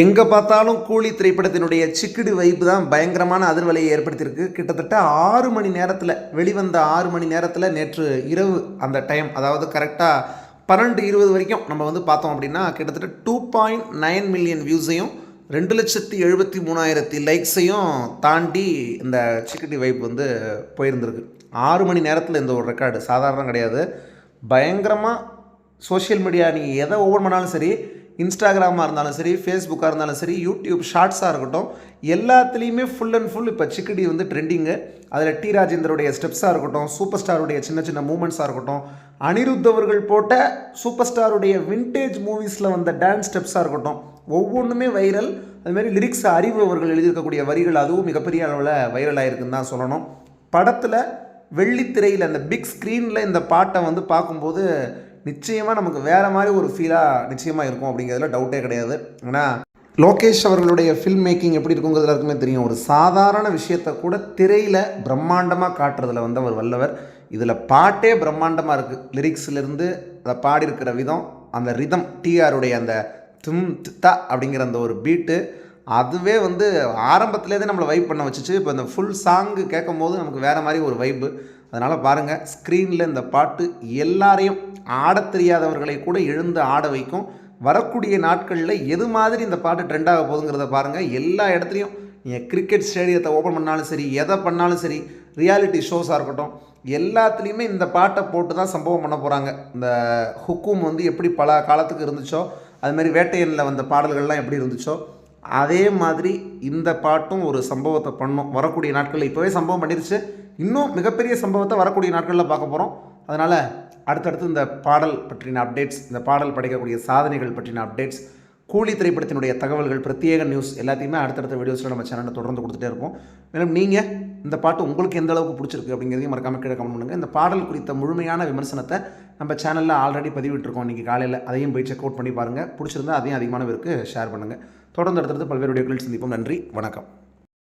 எங்கே பார்த்தாலும் கூலி திரைப்படத்தினுடைய சிக்கிடு வைப்பு தான் பயங்கரமான அதிர்வலையை ஏற்படுத்தியிருக்கு. கிட்டத்தட்ட ஆறு மணி நேரத்தில் வெளிவந்த ஆறு மணி நேரத்தில் நேற்று இரவு அந்த டைம் அதாவது கரெக்டாக பன்னெண்டு இருபது வரைக்கும் நம்ம வந்து பார்த்தோம் அப்படின்னா கிட்டத்தட்ட டூ பாயிண்ட் நைன் மில்லியன் வியூஸையும் ரெண்டு லட்சத்தி எழுபத்தி மூணாயிரத்தி லைக்ஸையும் தாண்டி இந்த சிக்கிடி வைப் வந்து போயிருந்திருக்கு. ஆறு மணி நேரத்தில் இந்த ஒரு ரெக்கார்டு சாதாரணம் கிடையாது. பயங்கரமாக சோஷியல் மீடியா நீங்கள் எதை ஓப்பன் பண்ணாலும் சரி இன்ஸ்டாகிராமாக இருந்தாலும் சரி ஃபேஸ்புக்காக இருந்தாலும் சரி யூடியூப் ஷார்ட்ஸாக இருக்கட்டும் எல்லாத்துலேயுமே ஃபுல் அண்ட் ஃபுல் இப்போ சிக்கடி வந்து ட்ரெண்டிங்கு அதில் டி ராஜேந்தருடைய ஸ்டெப்ஸாக இருக்கட்டும் சூப்பர் ஸ்டாருடைய சின்ன சின்ன மூமெண்ட்ஸாக இருக்கட்டும் அனிருத் அவர்கள் போட்ட சூப்பர் ஸ்டாருடைய விண்டேஜ் மூவிஸில் வந்த டான்ஸ் ஸ்டெப்ஸாக இருக்கட்டும் ஒவ்வொன்றுமே வைரல் அதுமாரி லிரிக்ஸ் அறிவு அவர்கள் எழுதியிருக்கக்கூடிய வரிகள் அதுவும் மிகப்பெரிய அளவில் வைரல் ஆகிருக்குன்னு தான் சொல்லணும். படத்தில் வெள்ளித்திரையில் அந்த பிக் ஸ்க்ரீனில் இந்த பாட்டை வந்து பார்க்கும்போது நிச்சயமாக நமக்கு வேறு மாதிரி ஒரு ஃபீலாக நிச்சயமாக இருக்கும் அப்படிங்கிறதுல டவுட்டே கிடையாது. ஏன்னா லோகேஷ் அவர்களுடைய ஃபில்ம் மேக்கிங் எப்படி இருக்குங்கிறது எல்லாருக்குமே தெரியும். ஒரு சாதாரண விஷயத்தை கூட திரையில் பிரம்மாண்டமாக காட்டுறதுல வந்து அவர் வல்லவர். இதில் பாட்டே பிரம்மாண்டமாக இருக்குது லிரிக்ஸ்லேருந்து அதை பாடியிருக்கிற விதம் அந்த ரிதம் டிஆருடைய அந்த தும் த அப்படிங்கிற அந்த ஒரு பீட்டு அதுவே வந்து ஆரம்பத்துலேருந்தே நம்மளை வைப் பண்ண வச்சுச்சு. இப்போ இந்த ஃபுல் சாங்கு கேட்கும் போது நமக்கு வேறு மாதிரி ஒரு வைப்பு அதனால் பாருங்கள் ஸ்க்ரீனில் இந்த பாட்டு எல்லாரையும் ஆடத் தெரியாதவர்களை கூட எழுந்து ஆட வைக்கும். வரக்கூடிய நாட்களில் எது மாதிரி இந்த பாட்டு ட்ரெண்டாக போகுதுங்கிறத பாருங்கள் எல்லா இடத்துலையும் நீங்கள் கிரிக்கெட் ஸ்டேடியத்தை ஓப்பன் பண்ணாலும் சரி எதை பண்ணாலும் சரி ரியாலிட்டி ஷோஸாக இருக்கட்டும் எல்லாத்துலேயுமே இந்த பாட்டை போட்டு தான் சம்பவம் பண்ண போகிறாங்க இந்த ஹுக்கும் வந்து எப்படி பல காலத்துக்கு இருந்துச்சோ அதுமாரி வேட்டையனில் வந்த பாடல்கள்லாம் எப்படி இருந்துச்சோ அதே மாதிரி இந்த பாட்டும் ஒரு சம்பவத்தை பண்ணும். வரக்கூடிய நாட்களில் இப்போவே சம்பவம் பண்ணிருச்சு. இன்னும் மிகப்பெரிய சம்பவத்தை வரக்கூடிய நாட்களில் பார்க்க போகிறோம் அதனால் அடுத்தடுத்து இந்த பாடல் பற்றின அப்டேட்ஸ் இந்த பாடல் படைக்கக்கூடிய சாதனைகள் பற்றின அப்டேட்ஸ் கூலி திரைப்படத்தினுடைய தகவல்கள் பிரத்யேக நியூஸ் எல்லாத்தையுமே அடுத்தடுத்த வீடியோஸில் நம்ம சேனலில் தொடர்ந்து கொடுத்துட்டே இருப்போம். மேலும் நீங்கள் இந்த பாட்டு உங்களுக்கு எந்த அளவுக்கு பிடிச்சிருக்கு அப்படிங்கிறதையும் மறக்காமல் கீழே கமெண்ட் பண்ணுங்கள் இந்த பாடல் குறித்த முழுமையான விமர்சனத்தை நம்ம சேனலில் ஆல்ரெடி பதிவிட்டிருக்கோம் இன்றைக்கி காலையில். அதையும் போய் செக் அவுட் பண்ணி பாருங்கள் பிடிச்சிருந்தா அதையும் அதிகமானவருக்கு ஷேர் பண்ணுங்கள் தொடர்ந்து அடுத்தடுத்து பல்வேறு வீடியோக்களில் சந்திப்போம். நன்றி. வணக்கம்.